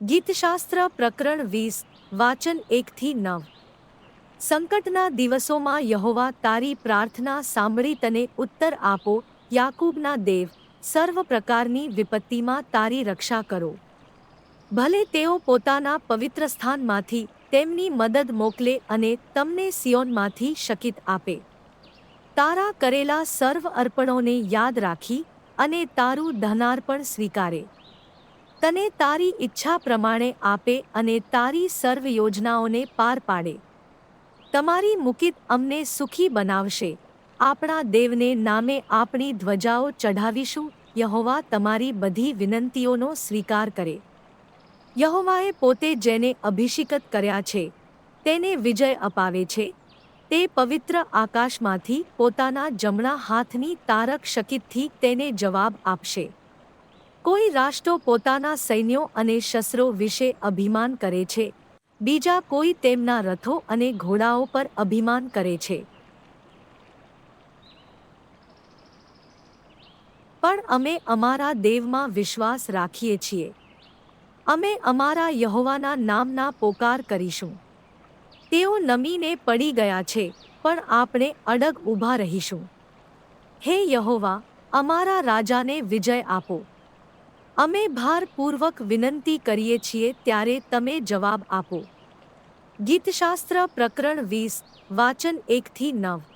ગીતશાસ્ત્ર પ્રકરણ વીસ, વાચન એકથી નવ. સંકટના દિવસોમાં યહોવા તારી પ્રાર્થના સાંભળી તને ઉત્તર આપો, યાકૂબના દેવ, સર્વ પ્રકારની વિપત્તિમાં તારી રક્ષા કરો. ભલે તેઓ પોતાના પવિત્ર સ્થાનમાંથી તેમની મદદ મોકલે અને તમને સિયોનમાંથી શકિત આપે. તારા કરેલા સર્વ અર્પણોને યાદ રાખી અને તારું ધનાર્પણ સ્વીકારે. તને તારી ઈચ્છા પ્રમાણે આપે અને તારી સર્વ યોજનાઓને પાર પાડે. તમારી મુકિત અમને સુખી બનાવશે. આપણા દેવને નામે આપણી ધ્વજાઓ ચઢાવીશું. યહોવા તમારી બધી વિનંતીઓનો સ્વીકાર કરે. યહોવાએ પોતે જેને અભિષિકત કર્યા છે, તેને વિજય અપાવે છે. તે પવિત્ર આકાશમાંથી પોતાના જમણા હાથની તારક શકિતથી તેને જવાબ આપશે. કોઈ રાષ્ટ્રો પોતાના સૈન્યો અને શસ્ત્રો વિશે અભિમાન કરે છે. બીજા કોઈ તેમના રથો અને ઘોડાઓ પર અભિમાન કરે છે. પણ અમે અમારા દેવમાં વિશ્વાસ રાખીએ છીએ. અમે અમારા યહોવાના નામના પોકાર કરીશું. તેઓ નમીને પડી ગયા છે, પણ આપણે અડગ ઊભા રહીશું. હે યહોવા, અમારા રાજાને વિજય આપો. અમે ભારપૂર્વક વિનંતી કરીએ છીએ ત્યારે તમે જવાબ આપો. ગીતશાસ્ત્ર પ્રકરણ વીસ, વાચન એકથી નવ.